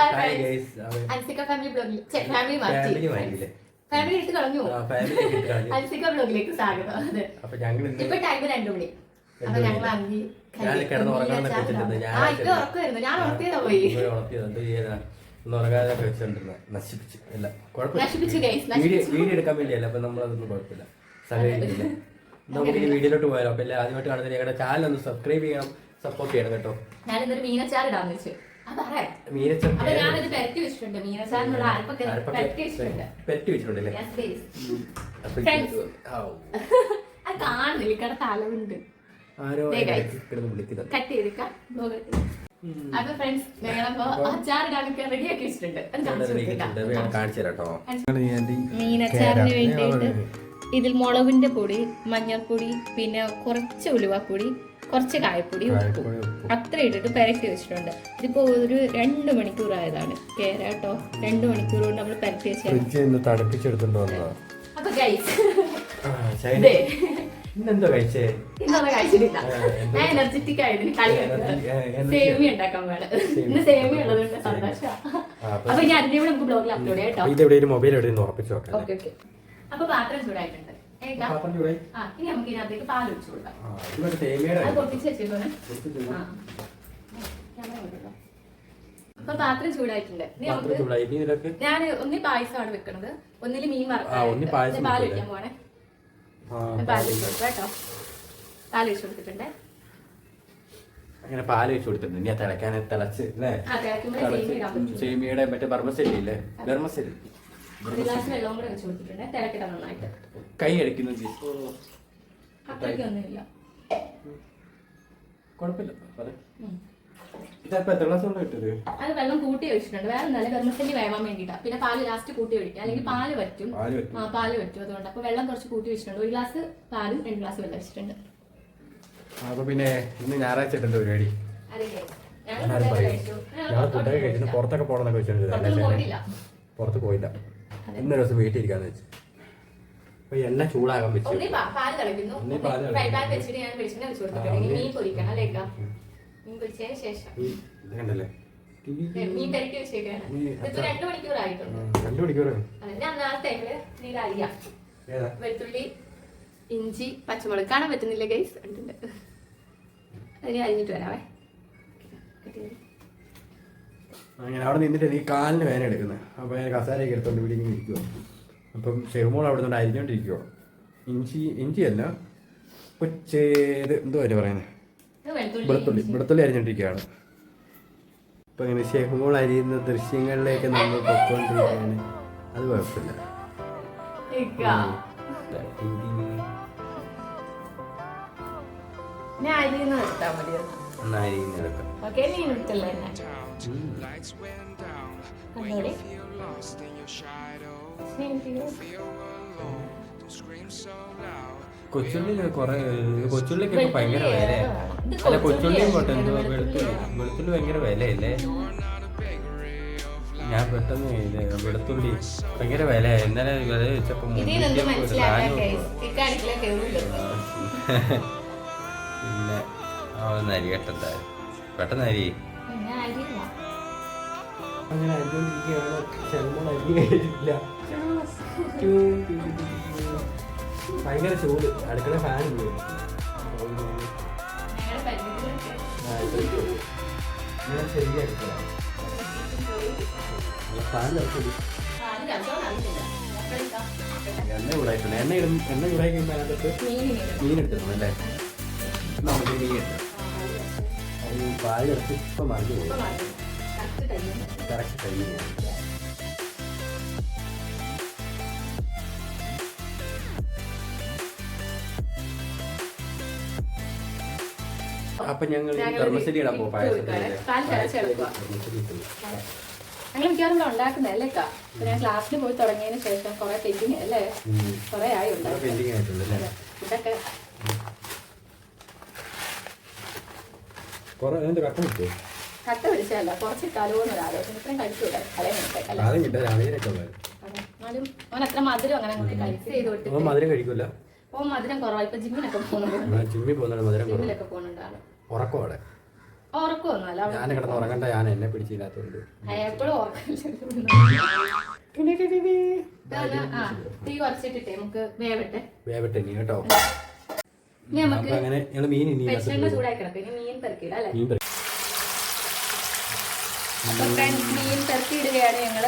Hi guys Ansika family ബ്ലോഗിൽ family മാറ്റി. Family എടുത്ത് കളഞ്ഞു. ബ്ലോഗിലേക്ക് സ്വാഗതം. അതെ. ഇപ്പൊ ടൈം രണ്ടു മണി. അപ്പൊ ഞങ്ങൾ മണി. അങ്കി ഞാൻ ഞാൻ ഉറക്കിയതാ പോയി. ഉറങ്ങാതെ വെച്ചോണ്ടിരുന്ന നശിപ്പിച്ചു. കുഴപ്പമില്ല. വീഡിയോ നശിപ്പിച്ചു. വീഡിയോ എടുക്കാൻ വേണ്ടിയല്ല. അപ്പൊ നമ്മളതൊന്നും കുഴപ്പമില്ല. സഹകരിക്കില്ല നമുക്ക് ഈ വീഡിയോയിലോട്ട് പോയാലോ. അപ്പൊ ആദ്യമായിട്ട് കാണുന്ന ഞങ്ങളുടെ ചാനൽ ഒന്ന് സബ്സ്ക്രൈബ് ചെയ്യണം. സപ്പോർട്ട് ചെയ്യണം കേട്ടോ. ഞാൻ ഇന്നൊരു മീനച്ചാർ ഇടാന്ന് വെച്ചു കാണുന്നില്ല. ആരോ കട്ട് ചെയ്തിക്കാം അപ്പൊ ഫ്രണ്ട്സ് ഞങ്ങളപ്പോ അച്ചാറിടാനൊക്കെ റെഡി ആക്കി വെച്ചിട്ടുണ്ട്. മീനച്ചാറിന് വേണ്ടിയിട്ട് ഇതിൽ മുളകിന്റെ പൊടി മഞ്ഞൾപ്പൊടി പിന്നെ കുറച്ച് ഉലുവാപ്പൊടി കുറച്ച് കായപ്പൊടി ഉപ്പും. അത്ര ഇട്ടിട്ട് പെരട്ടി വെച്ചിട്ടുണ്ട്. ഇതിപ്പോ ഒരു രണ്ട് മണിക്കൂർ ആയതാണ്. കേട്ടോ. രണ്ട് മണിക്കൂർ കൊണ്ട് നമ്മൾ പെരട്ടി വെച്ചാൽ തണുപ്പിച്ചെടുത്തോണ്ട് വന്നതാ. അപ്പൊ ഇന്നെന്തോ കഴിച്ചേ? ഇന്നൊന്നും കഴിച്ചിട്ടില്ല. ആ, എന്ത്? ഞാൻ എനർജറ്റിക് ആയതിന് കളി Energy- ആ, energy. സേമിയ ഉണ്ടാക്കാൻ വേണം ഇന്ന് സേമിയ ഉള്ളതുകൊണ്ട് സന്തോഷമാണ് അപ്പൊ അതിന്റെ കൂടെ നമുക്ക് ബ്ലോഗിൽ അപ്ലോഡ് ചെയ്യാം കേട്ടോ. ഇത് എവിടെയും മൊബൈൽ എവിടെയും ഉറപ്പിച്ചു നോക്കാം ഓക്കെ ഓക്കെ. അപ്പൊ പാത്രം ചൂടായിട്ടുണ്ട്. പാത്രം ചൂടായി? ആ ഇനി നമുക്ക് ഇതിനകത്തേക്ക് പാൽ ഒഴിച്ചു കൊടുക്കാം. അത് പൊട്ടിച്ച് ആ? അപ്പൊ പാത്രം ചൂടായിട്ടുണ്ട്. ഞാൻ ഒന്നി പായസമാണ് വെക്കണത്. ഒന്നിൽ മീൻ മറക്കാം പാൽ? ഒഴിക്കാൻ പോണേ പാൽ ഒഴിച്ചു കൊടുക്കാം കേട്ടോ. പാൽ ഒഴിച്ചു കൊടുത്തിട്ടുണ്ട്. അങ്ങനെ പാൽ വെച്ച് കൊടുത്തിട്ടുണ്ട്. ഇനി തിളക്കാൻ തിളച്ച് അല്ലേ? സേമിയയുടെ മറ്റേ ബർമസലി ഇല്ലേ ബർമസലി ഒരു ഗ്ലാസ് വെള്ളവും കൂടെ വെച്ച് കൊടുത്തിട്ടുണ്ട്. തിളക്കിടാൻ നന്നായിട്ട്. കൈ അടിക്കുന്നു ജി. അത്രയ്ക്കൊന്നുമില്ല കുഴപ്പമില്ല. പറ. ഉം. ഇതപ്പോ എത്ര ഗ്ലാസ് കൊണ്ട് കിട്ടത് അത് വെള്ളം കൂട്ടി ഒഴിച്ചിട്ടുണ്ട്. വേറെ നല്ല വെർമസല്ലി വേവാൻ വേണ്ടിട്ടാ പിന്നെ പാൽ ലാസ്റ്റ് കൂട്ടി ഒഴിക്കുക. അല്ലെങ്കിൽ പാൽ പറ്റും. പാൽ പറ്റും. ആ പാൽ പറ്റും അതുകൊണ്ട്. അപ്പൊ വെള്ളം കുറച്ച് കൂട്ടി വെച്ചിട്ടുണ്ട് ഒരു ഗ്ലാസ് പാലും രണ്ട് ഗ്ലാസ് വെള്ളം വെച്ചിട്ടുണ്ട് അപ്പൊ പിന്നെ ഇന്ന് ഞായറാഴ്ച പരിപാടി. പറയൂ. ഞാൻ ഫുഡൊക്കെ കഴിച്ചിട്ട്. പുറത്തൊക്കെ പോകണമെന്നൊക്കെ വെച്ചിട്ടുണ്ട്. പോയിട്ടില്ല. പുറത്ത് പോയില്ല. ഇന്നൊരു ദിവസം വീട്ടിൽ ഇരിക്കാന്ന് വെച്ചു. അപ്പൊ എണ്ണ ചൂടാകാൻ വെച്ചു ഒന്നീ പാ- പാൽ തിളയ്ക്കുന്നു. ഒന്നീ പാൽ ഫ്രൈ പാൻ തിളയ്ക്കുന്നു. വെച്ചിട്ട് ഞാൻ വെളിച്ചെണ്ണ വെച്ച് കൊടുത്തിട്ടുണ്ട് ഇനി ഒന്നീ- മീൻ പൊരിക്കണം അല്ലേക്കാ മീൻ പൊരിച്ചതിന് ശേഷം. ഈ ഇത് കണ്ടല്ലേ? ഏ, മീൻ പെരട്ടി വെച്ചേക്കാണ്. മീൻ ഇതിപ്പോ അച്ചാർ. രണ്ട് മണിക്കൂറ്. അറിയാം ഏതാ? വെളുത്തുള്ളി ഇഞ്ചി പച്ചമുളക്. കാണാൻ പറ്റുന്നില്ല ഗൈസ് അതിന് അരിഞ്ഞിട്ട് വരാവേ. അങ്ങനെ അവിടെ നിന്നിട്ട് എനിക്ക് കാലിന് വേന എടുക്കുന്നത് അപ്പോൾ ഞാൻ കസാരയൊക്കെ എടുത്തോണ്ട് ഇവിടെ ഇങ്ങനെ ഇരിക്കുവോ. അപ്പം ഷെഹ്മോൾ അവിടെ നിന്നുകൊണ്ട് അരിഞ്ഞോണ്ടിരിക്കുവോ. ഇഞ്ചി ഇഞ്ചിയല്ല കൊച്ചേത് എന്തോ അതിന് പറയുന്നത് വെളുത്തുള്ളി. വെളുത്തുള്ളി അരിഞ്ഞുകൊണ്ടിരിക്കുകയാണ് അപ്പം ഇങ്ങനെ ഷെഹ്മോൾ അരിയുന്ന ദൃശ്യങ്ങളിലേക്ക് നമ്മൾ പൊക്കോണ്ടിരിക്കുകയാണ് അത് കുഴപ്പമില്ല. ഞാൻ അരിയുന്ന നിർത്താൻ മതി എന്നാ അരിയുന്നതൊക്കെ ഓക്കെ നീ നിർത്തല്ല എന്നെ. കണ്ടോടെ സ്നേഹിതരെ. കൊച്ചുള്ളി കുറെ കൊച്ചുള്ളിക്കൊക്കെ ഭയങ്കര വില അല്ല കൊച്ചുള്ളിയും പോട്ടെ എന്തോ വെളുത്തുള്ളി. വെളുത്തുള്ളി. ഭയങ്കര വിലയല്ലേ? ഞാൻ പെട്ടെന്ന് വെളുത്തുള്ളി ഭയങ്കര വില ഇന്നലെ വില വെച്ചപ്പോ പിന്നെ അവന്ന് അരി കെട്ടണ്ട. പെട്ടെന്ന് അരി ഞാൻ അങ്ങനെ അരിഞ്ഞോണ്ടിരിക്കുകയാണ്. ഭയങ്കര ചൂട്. അടുക്കള ഫാൻ അടുക്കള. ഫാൻ. എണ്ണ ചൂടായിട്ടുണ്ട്. എണ്ണ ഇടും. എണ്ണ ചൂടായി കഴിയുമ്പോൾ അതിനകത്ത് മീൻ എടുത്തിട്ടുണ്ട് അല്ലേ? നമുക്ക് മീൻ എടുത്തു പാൽ ഇറച്ചി ഇപ്പം മറിഞ്ഞു. പോകും കറക്റ്റ് ടൈമിന്. കറക്റ്റ് ടൈമിങ് അപ്പൊ ഞങ്ങൾ ഞങ്ങൾ ഇടാൻ പോകും. ഞങ്ങൾ മിക്കവാറും ഇവിടെ ഉണ്ടാക്കുന്നതല്ലേ അക്ക? ഞാൻ ക്ലാസ്സിൽ പോയി തുടങ്ങിയതിന് ശേഷം കുറെ പെയിന്റിങ് അല്ലേ? കുറെ ആയി ഉണ്ടാക്കും അല്ലേ? ഇതൊക്കെ കുറെ എന്ത് കട്ട കിട്ടുമോ കട്ട പിടിച്ചതല്ല കുറച്ച് ഇട്ടാലോ എന്നൊരു ആലോചന. ഇത്രയും ഉള്ളത് എന്നാലും അവൻ അത്ര മധുരം അങ്ങനെ അങ്ങോട്ട് കഴിച്ച് ചെയ്ത് മധുരം കഴിക്കൂല. ഓ മധുരം കുറവാ. ഇപ്പൊ ജിമ്മിലൊക്കെ പോകുന്നുണ്ട്. ജിമ്മിൽ പോകുന്ന മധുരം ജിമ്മിലൊക്കെ പോകുന്നുണ്ട് ആൾ. ഉറക്കം അവിടെ. ഉറക്കമൊന്നുമല്ല ഞാൻ കിടന്ന് ഉറങ്ങണ്ട. ഞാൻ എന്നെ പിടിച്ചില്ലാത്തതുകൊണ്ട് എപ്പോഴും ഉറക്കമില്ല ആ തീ കുറച്ചിട്ടിട്ടേ. നമുക്ക് വേവട്ടെ. വേവട്ടെ നീ കേട്ടോ. അങ്ങനെ മീൻ ഇനി മീൻ ഞങ്ങൾ.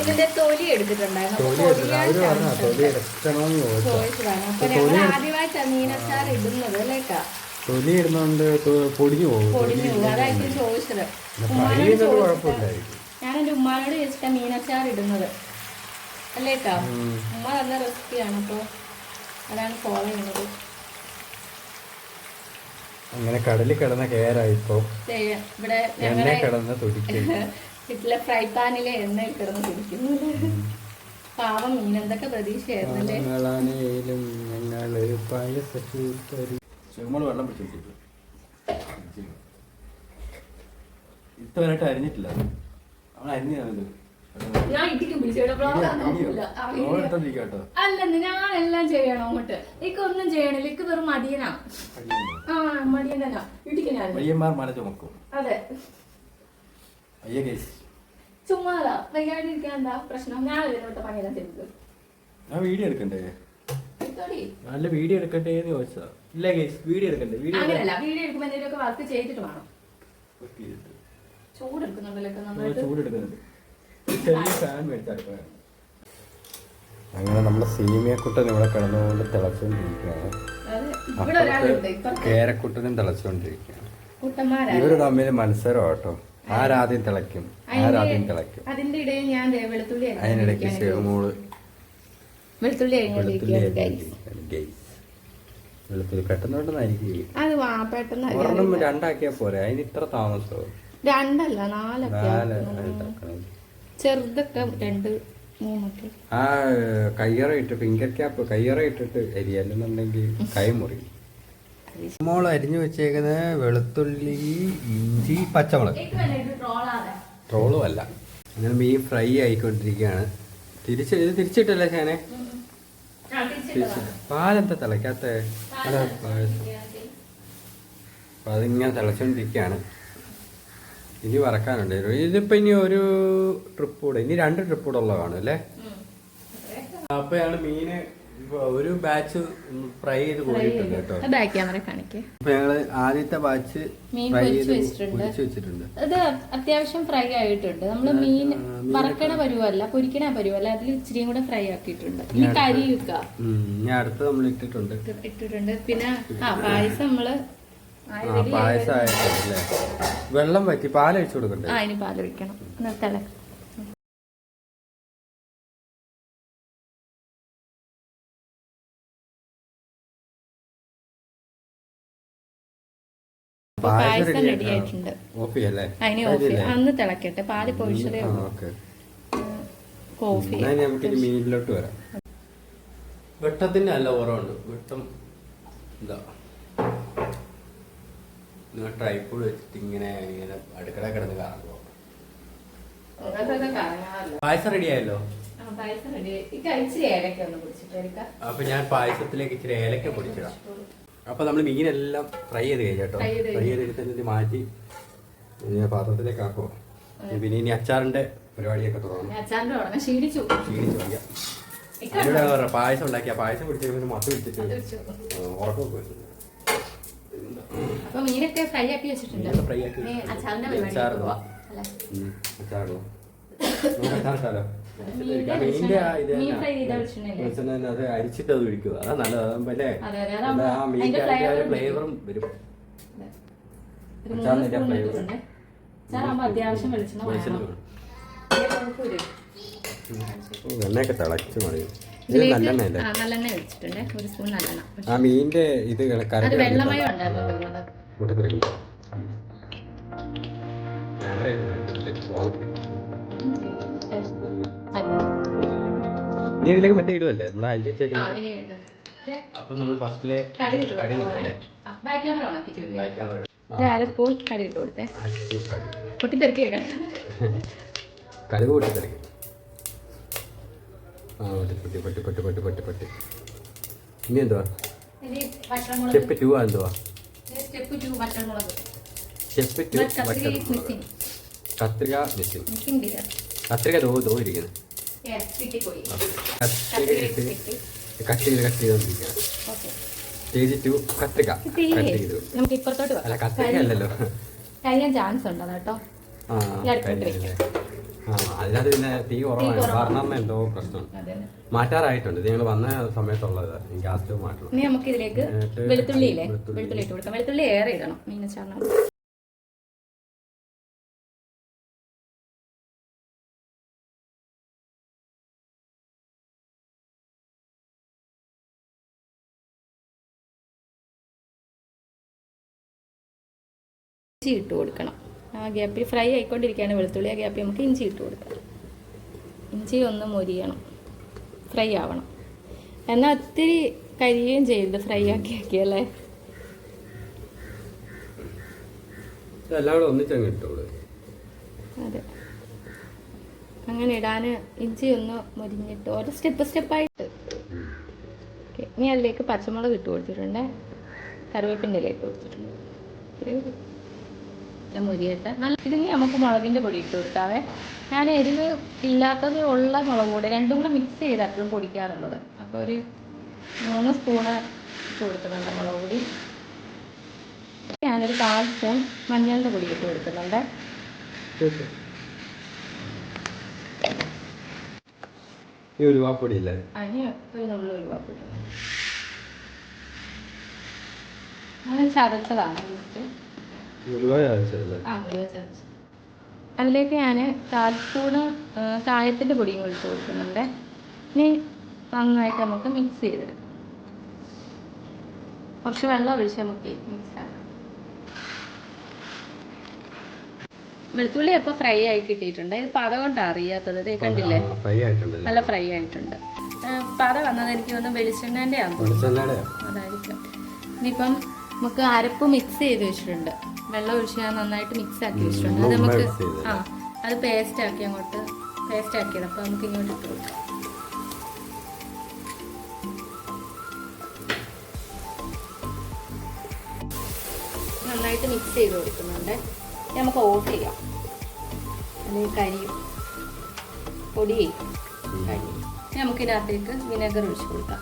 ഇതിന്റെ തൊലി എടുത്തിട്ടുണ്ടായിരുന്നു. ആദ്യമായിട്ടാണ് മീനച്ചാർ ഇടുന്നത് അല്ലേക്കാ തൊലി ഇടുന്നോണ്ട് പൊടിഞ്ഞു പോകും. പൊടിഞ്ഞു പോകും. അതായിരിക്കും ചോദിച്ചത്. ഞാൻ എന്റെ ഉമ്മാനോട് ചോദിച്ചിട്ടാ മീനച്ചാർ ഇടുന്നത്. അല്ലേക്കാ ഉമ്മ നല്ല റെസിപ്പിയാണ് അപ്പൊ അതാണ് ഫോളോ ചെയ്യുന്നത് അങ്ങനെ കടലിൽ കിടന്ന ദേ, ഇവിടെ എണ്ണ കിടന്ന് തുടിക്കും. വീട്ടിലെ ഫ്രൈ പാനിലെ എണ്ണയിൽ കിടന്ന് കുടിക്കുന്നു പാവം മീൻ എന്തൊക്കെ പ്രതീക്ഷയായിരുന്നു അല്ലേ ഞങ്ങളാണേലും ഞങ്ങൾ ചെമ്മൾ വെള്ളം പിടിച്ചിട്ട് ഇത്തവരായിട്ട് അരിഞ്ഞിട്ടില്ല. അവൾ അരിഞ്ഞത് ഞാൻ ഇടിക്കും പിടിച്ചോടെ കേട്ടോ ഞാൻ ഞാനെല്ലാം ചെയ്യണം അങ്ങോട്ട്. എനിക്കൊന്നും ചെയ്യണില്ല. എനിക്ക് വെറും മടിയനാ. ആ മടിയനാ. ഇടിക്കും ഞാൻ പയ്യന്മാർ മല ചുമക്കും. അതെ. ചുമ്മാതാ. വൈകാണ്ടിരിക്കാൻ എന്താ പ്രശ്നം? ഞാൻ ഇതിനോട്ട് പണിയെല്ലാം ചെയ്തത് ഞാൻ വീഡിയോ എടുക്കണ്ടേ? നല്ല വീഡിയോ എടുക്കട്ടെ എന്ന് ചോദിച്ചതാ. ഇല്ല കേസ് വീഡിയോ എടുക്കണ്ടേ? വീഡിയോ അങ്ങനെയല്ല വീഡിയോ എടുക്കുമ്പോൾ എന്തെങ്കിലുമൊക്കെ വർക്ക് ചെയ്തിട്ട് വേണം. ചൂടെടുക്കുന്നുണ്ടല്ലോ ചൂടെടുക്കുന്നുണ്ട്. ചെറിയ ഫാൻ മേടിച്ചെടുക്കണം. അങ്ങനെ നമ്മുടെ സീമിയക്കുട്ടൻ ഇവിടെ കിടന്നുകൊണ്ട് തിളച്ചുകൊണ്ടിരിക്കുകയാണ്. അതെ ഇവിടെ ഒരാളുണ്ട് ഇപ്പൊ കേരക്കുട്ടനും തിളച്ചുകൊണ്ടിരിക്കുകയാണ്. ഇവർ തമ്മിൽ മത്സരം കേട്ടോ ആരാദ്യം തിളയ്ക്കും? ആരാദ്യം തിളയ്ക്കും? അതിന്റെ ഇടയിൽ ഞാൻ ദേ വെളുത്തുള്ളി അതിനിടയ്ക്ക്. ശിവമോൾ വെളുത്തുള്ളി വെളുത്തുള്ളി അരിഞ്ഞുകൊണ്ടിരിക്കുകയാണ് guys. അരിഞ്ഞുകൊണ്ടിരിക്കുകയാണ്, guys. വെളുത്തുള്ളി പെട്ടെന്നോണ്ടെന്നായിരിക്കും അത് വാ പെട്ടെന്ന് ഒരെണ്ണം രണ്ടാക്കിയാ പോരെ അതിന് ഇത്ര താമസവും രണ്ടല്ല നാലൊക്കെ. ചെറുതൊക്കെ രണ്ട് മൂന്നൊക്കെ. ആ കയ്യറ ഇട്ട് ഫിംഗർ ക്യാപ്പ് കയ്യറ ഇട്ടിട്ട് എരിയല്ലെന്നുണ്ടെങ്കിൽ കൈ മുറി. മോൾ അരിഞ്ഞു വെച്ചേക്കുന്നത് വെളുത്തുള്ളി ഇഞ്ചി പച്ചമുളക്. ട്രോളും അല്ല. അങ്ങനെ മീൻ ഫ്രൈ ആയിക്കൊണ്ടിരിക്കുകയാണ്. തിരിച്ച് ഇത് തിരിച്ചിട്ടല്ലേ ഞാനെ പാലെന്താ തിളയ്ക്കാത്ത? അതിങ്ങനെ തിളച്ചോണ്ടിരിക്കുകയാണ്. ഇനി വറക്കാനുണ്ട് ഇതിപ്പോ ഇനി ഒരു ട്രിപ്പ് കൂടെ ഇനി രണ്ട് ട്രിപ്പ് കൂടെ ഉള്ള കാണും അല്ലേ? അപ്പൊ ഞങ്ങൾ മീന് ഒരു ബാച്ച് ഫ്രൈ ചെയ്ത് പോയിട്ടുണ്ട് കേട്ടോ. ബാക്ക് ക്യാമറ കാണിക്കേ. അപ്പൊ ഞങ്ങൾ ആദ്യത്തെ ബാച്ച് ഫ്രൈ പൊരിച്ച് ചെയ്ത് വെച്ചിട്ടുണ്ട്. പൊരിച്ച് വെച്ചിട്ടുണ്ട്. അത് അത്യാവശ്യം ഫ്രൈ ആയിട്ടുണ്ട്. നമ്മൾ മീൻ വറക്കണ പരുവല്ല പൊരിക്കണ പരുവല്ല അതിൽ ഇച്ചിരിയും കൂടെ ഫ്രൈ ആക്കിയിട്ടുണ്ട്. ഇനി കരി വെക്കാം. ഞാൻ ഇനി അടുത്ത് നമ്മൾ ഇട്ടിട്ടുണ്ട്. ഇട്ടിട്ടുണ്ട്. പിന്നെ ആ പായസം നമ്മൾ ആ പായസം ആയിട്ടുണ്ട് അല്ലേ വെള്ളം വറ്റി പാലൊഴിച്ചു കൊടുക്കണ്ടേ? ആ ഇനി പാലൊഴിക്കണം നിർത്തല അപ്പൊ പായസം റെഡി ആയിട്ടുണ്ട്. ഓഫ് അല്ലേ അതിന് ഓഫ് അന്ന് തിളക്കട്ടെ. പാൽ പൊഴിച്ചതേ കോഫി നമുക്ക് മീനിലോട്ട് വരാം. വെട്ടത്തിന്റെ നല്ല ഓരമുണ്ട് വെട്ടം ഇതാ. നിങ്ങൾ ട്രൈപ്പോഡ് വെച്ചിട്ട് ഇങ്ങനെ ഇങ്ങനെ അടുക്കള കിടന്ന് കാണാൻ പായസം റെഡി ആയല്ലോ? അപ്പൊ ഞാൻ പായസത്തിലേക്ക് ഇച്ചിരി ഏലക്ക പൊടിച്ചിടാം. അപ്പൊ നമ്മൾ മീനെല്ലാം ഫ്രൈ ചെയ്ത് കഴിഞ്ഞോ ഫ്രൈ ചെയ്തെടുത്തിട്ട് ഇത് മാറ്റി പാത്രത്തിലേക്ക് ആക്കോ. പിന്നെ ഇനി അച്ചാറിന്റെ പരിപാടിയൊക്കെ തുടങ്ങണം. ക്ഷീണിച്ചു. ക്ഷീണിച്ചു വയ്ക്കാം പായസം ഉണ്ടാക്കിയ പായസം കുടിച്ചതിന് മത്ത് പിടിച്ചിട്ട് അത് വെച്ചു. അപ്പൊ മീനൊക്കെ ഫ്രൈ ആക്കി വെച്ചിട്ടുണ്ട്. ഫ്രൈ ആക്കി. അച്ചാറിന്റെ അച്ചാറിടുക. അച്ചാറിടുക. നമുക്ക് അച്ചാറിട്ടാലോ? അത് അരിച്ചിട്ട് അത് ഒഴിക്കുക. അതാ നല്ലത്. അല്ലേ? അതെ, അതെ, അത് ആ മീനിന്റെ ഫ്ലേവറും വരും. അച്ചാറിന്റെ അത്യാവശ്യം വെളിച്ചെണ്ണ വേണം. തിളച്ച് മറിയും. ഇതിലേക്ക് ആ, നല്ലെണ്ണ ഒഴിച്ചിട്ടുണ്ട് ഒരു സ്പൂൺ നല്ലെണ്ണ. ആ മീനിന്റെ ഇത് അത് വെള്ളമയം ഉണ്ടായിരുന്നു നീ ഇതിലേക്ക് മറ്റേ ഇടുവല്ലേ? നമ്മളെ അപ്പൊ നമ്മൾ ഫസ്റ്റിലെ അര സ്പൂൺ ഇട്ട് കൊടുത്തേ. പൊട്ടിത്തെറിക്കുക കടുക് പൊട്ടി തെറിക്കും ആ പട്ടി പട്ടി പട്ടി പട്ടി പട്ടി പൊട്ടി പൊട്ടി. ഇനി എന്തുവാ? സ്റ്റെപ്പ് ടു ആ എന്തുവാ? സ്റ്റെപ്പ് ടു കത്രിക മിസ്സിംഗ്. കത്രിക ദോ ദോ ഇരിക്കുന്നു. Yes, കിട്ടിപ്പോയി. കത്രിക കത്രിക ഇട്ട് കിട്ടി. കട്ട് ചെയ്ത് കട്ട് ചെയ്തോണ്ടിരിക്കുകയാണ് Okay. സ്റ്റേജ് ടു കത്രിക. കട്ട് ചെയ്തു ഇപ്പുറത്തോട്ട് അല്ല വെക്കാം. കത്രിക അല്ലല്ലോ. കഴിയാൻ ചാൻസ് ഉണ്ട് കേട്ടോ. അതിനകത്ത് പിന്നെ തീ കുറവാണ്. വർണം എന്തോ പ്രശ്നം. മാറ്റാറായിട്ടുണ്ട്. ഇത് ഞങ്ങൾ വന്ന സമയത്തുള്ളത്. ഗ്യാസ് മാറ്റണം ഇനി നമുക്ക് ഇതിലേക്ക് വെളുത്തുള്ളിയില്ലേ? വെളുത്തുള്ളി. ഇട്ട് കൊടുക്കാം. വെളുത്തുള്ളി ഏറെ ഇടണം മീനച്ചാറിനകത്ത് ഇഞ്ചി ഇട്ട് കൊടുക്കണം. ആ ഗ്യാപ്പിൽ ഫ്രൈ ആയിക്കൊണ്ടിരിക്കുകയാണ് വെളുത്തുള്ളി ആ ഗ്യാപ്പിൽ നമുക്ക് ഇഞ്ചി ഇട്ട് കൊടുക്കാം. ഇഞ്ചി ഒന്ന് മൊരിയണം. ഫ്രൈ ആവണം. എന്നാൽ ഒത്തിരി കരിയുകയും ചെയ്യരുത് ഫ്രൈ ആക്കി ആക്കിയല്ലേ അതെ. അങ്ങനെ ഇടാൻ ഇഞ്ചി ഒന്ന് മുരിഞ്ഞിട്ട് ഓരോ സ്റ്റെപ്പ് സ്റ്റെപ്പായിട്ട്. ഇനി അതിലേക്ക് പച്ചമുളക് ഇട്ട് കൊടുത്തിട്ടുണ്ട്. കറിവേപ്പിന്റെ ഇല ഇട്ട് കൊടുത്തിട്ടുണ്ട്. ഇത് മുരിയട്ടെ നല്ല ഇതിന് നമുക്ക് മുളകിന്റെ പൊടി ഇട്ട് കൊടുക്കാവേ. ഞാൻ എരിവ് ഇല്ലാത്തത് ഉള്ള മുളക് പൊടി രണ്ടും കൂടെ മിക്സ് ചെയ്തായിട്ടും പൊടിക്കാറുള്ളത്. അപ്പോൾ ഒരു മൂന്ന് സ്പൂണ് ഇട്ട് കൊടുക്കുന്നുണ്ട് മുളക് പൊടി. ഞാനൊരു കാൽ സ്പൂൺ മഞ്ഞളുടെ പൊടി ഇട്ട് കൊടുക്കുന്നുണ്ട്. ഈ ഉലുവാപ്പൊടി ഇല്ലേ? അതിന് ഒരു നുള്ളു ഒഴിവാക്കില്ല അത് ചതച്ചതാണ്. അതിലേക്ക് ഞാൻ കാൽസ്പൂണ് കായത്തിന്റെ പൊടിയും ഒഴിച്ച് കൊടുക്കുന്നുണ്ട്. ഇനി നന്നായിട്ട് നമുക്ക് മിക്സ് ചെയ്തെടുക്കാം. കുറച്ച് വെള്ളം ഒഴിച്ച് നമുക്ക് മിക്സ് ആക്കാം. വെളുത്തുള്ളി അപ്പോൾ ഫ്രൈ ആയി കിട്ടിയിട്ടുണ്ട്. ഇത് പത കൊണ്ടാണ് അറിയാത്തത്. കണ്ടില്ലേ? നല്ല ഫ്രൈ ആയിട്ടുണ്ട്. പത വന്നത് എനിക്ക് തോന്നുന്നു വെളിച്ചെണ്ണേന്റെ ആണ് അതായിരിക്കും. ഇനിയിപ്പം നമുക്ക് അരപ്പ് മിക്സ് ചെയ്ത് വെച്ചിട്ടുണ്ട്. വെള്ളം ഒഴിച്ച് ഞാൻ നന്നായിട്ട് മിക്സ് ആക്കി വെച്ചിട്ടുണ്ട്. അത് നമുക്ക് ആ അത് പേസ്റ്റ് ആക്കി അങ്ങോട്ട് പേസ്റ്റ് ആക്കിയത്. അപ്പോൾ നമുക്ക് ഇങ്ങോട്ട് ഇട്ട് കൊടുക്കാം. നന്നായിട്ട് മിക്സ് ചെയ്ത് കൊടുക്കുന്നുണ്ട്. നമുക്ക് ഓഫ് ചെയ്യാം. അല്ലെങ്കിൽ കരിയും പൊടി കരിയും ഇനി നമുക്ക് ഇതിനകത്തേക്ക് വിനെഗർ ഒഴിച്ച് കൊടുക്കാം.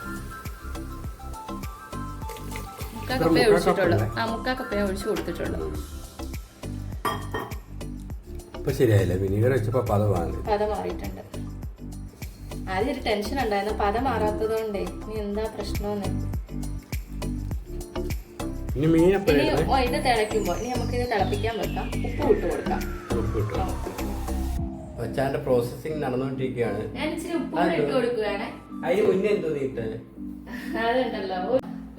മുക്കാ കപ്പേ ഒഴിച്ചിട്ടുള്ളൂ. ആ മുക്കാ കപ്പേ ഒഴിച്ചു കൊടുത്തിട്ടുള്ളൂ. ഇപ്പൊ ശരിയായില്ലേ? വിനീഗർ വെച്ചപ്പോ പദമാണ് പത മാറിയിട്ടുണ്ട്. ആദ്യം ഒരു ടെൻഷൻ ഉണ്ടായിരുന്നു. പത മാറാത്തത് കൊണ്ടേ ഇനി എന്താ പ്രശ്നമെന്ന്. ഇനി മീൻ ഇനി എപ്പോഴാണ് ഓ, ഇത് തിളയ്ക്കുമ്പോൾ ഇനി നമുക്ക് ഇത് തിളപ്പിക്കാൻ വെക്കാം. ഉപ്പ് ഇട്ട് കൊടുക്കാം. നടന്നുകൊണ്ടിരിക്കുകയാണ്. ഞാൻ ഇച്ചിരി ഉപ്പ് കൂടെ ഇട്ട് കൊടുക്കുകയാണ്. അതിന് മുന്നേ എന്തോ നീട്ടേ അതുണ്ടല്ലോ.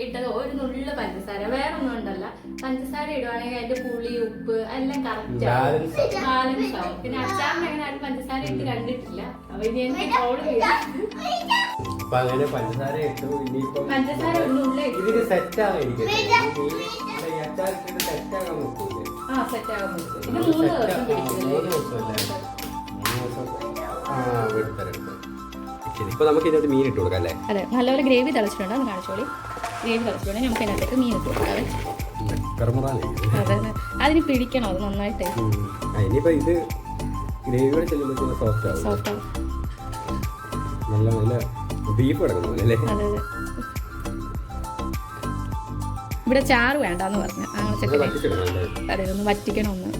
ഇട്ടത് ഒരു നുള്ള പഞ്ചസാര വേറെ ഒന്നും ഉണ്ടല്ല. പഞ്ചസാര ഇടുവാണെങ്കിൽ അതിന്റെ പുളി ഉപ്പ് എല്ലാം കറക്റ്റ് ബാലൻസ് ആവും. പിന്നെ അച്ചാറിന് അങ്ങനെ ആരും പഞ്ചസാര ഇട്ട് കണ്ടിട്ടില്ല. അപ്പൊ ഇനി പഞ്ചസാര ഇട്ടു. ഇതിന് സെറ്റ് സെറ്റ് ആകാൻ നോക്കൂലേ? ആ സെറ്റ് ആകാൻ ഇത് മൂന്ന് ദിവസം പിടിക്കും മൂന്ന് ദിവസം ഇപ്പൊ നമുക്ക് ഇതിനകത്ത് മീൻ ഇട്ട് കൊടുക്കാം അല്ലേ? അതെ നല്ലപോലെ ഗ്രേവി തിളച്ചിട്ടുണ്ട്. കാണിച്ചോളി. ഗ്രേവി നമുക്ക് അതിനകത്തേക്ക് മീൻ ഇട്ട്. അതിന് പിടിക്കണം അത് നന്നായിട്ട്. ഇത് സോഫ്റ്റ് ആവും. സോഫ്റ്റ് ആവും. നല്ല നല്ല ബീഫ് കിടക്കുന്ന പോലെ അല്ലേ? അതെ അതെ. ഇവിടെ ചാറ് വേണ്ടെന്ന് പറഞ്ഞു. അങ്ങനെ ഇത് ചെക്കനെ വറ്റിച്ചെടുക്കണം അല്ലേ? അതെ ഒന്ന് വറ്റിക്കണം ഒന്ന്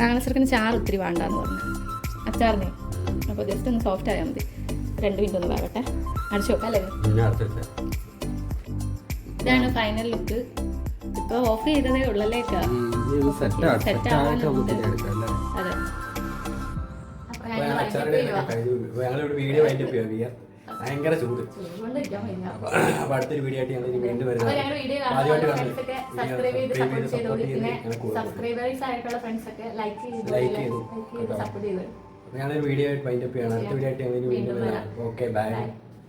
അങ്ങനെ ചെറുക്കന് ചാറ് ഒത്തിരി വേണ്ടെന്ന് പറഞ്ഞു. അച്ചാറിനെ. അപ്പോൾ ജസ്റ്റ് ഒന്ന് സോഫ്റ്റ് ആയാൽ മതി. രണ്ട് മിനിറ്റ് ഒന്ന് വേകട്ടെ അടിച്ചു നോക്കാം അല്ലേ? ഇതാണ് ഫൈനൽ ലുക്ക് ഇപ്പൊ ഓഫ് ചെയ്തതേ ഉള്ളല്ലേക്കാ സെറ്റ് അതെ. ഭയങ്കര ചൂട്. അപ്പൊ അടുത്തൊരു വീഡിയോ ആയിട്ട് ഞങ്ങൾ വീണ്ടും വരുന്നത് ഞാനൊരു വീഡിയോ ആയിട്ട് വൈൻഡപ്പ് ചെയ്യണം. അടുത്ത വീഡിയോ ആയിട്ട് ഞങ്ങൾ വീണ്ടും വരാം. Okay bye.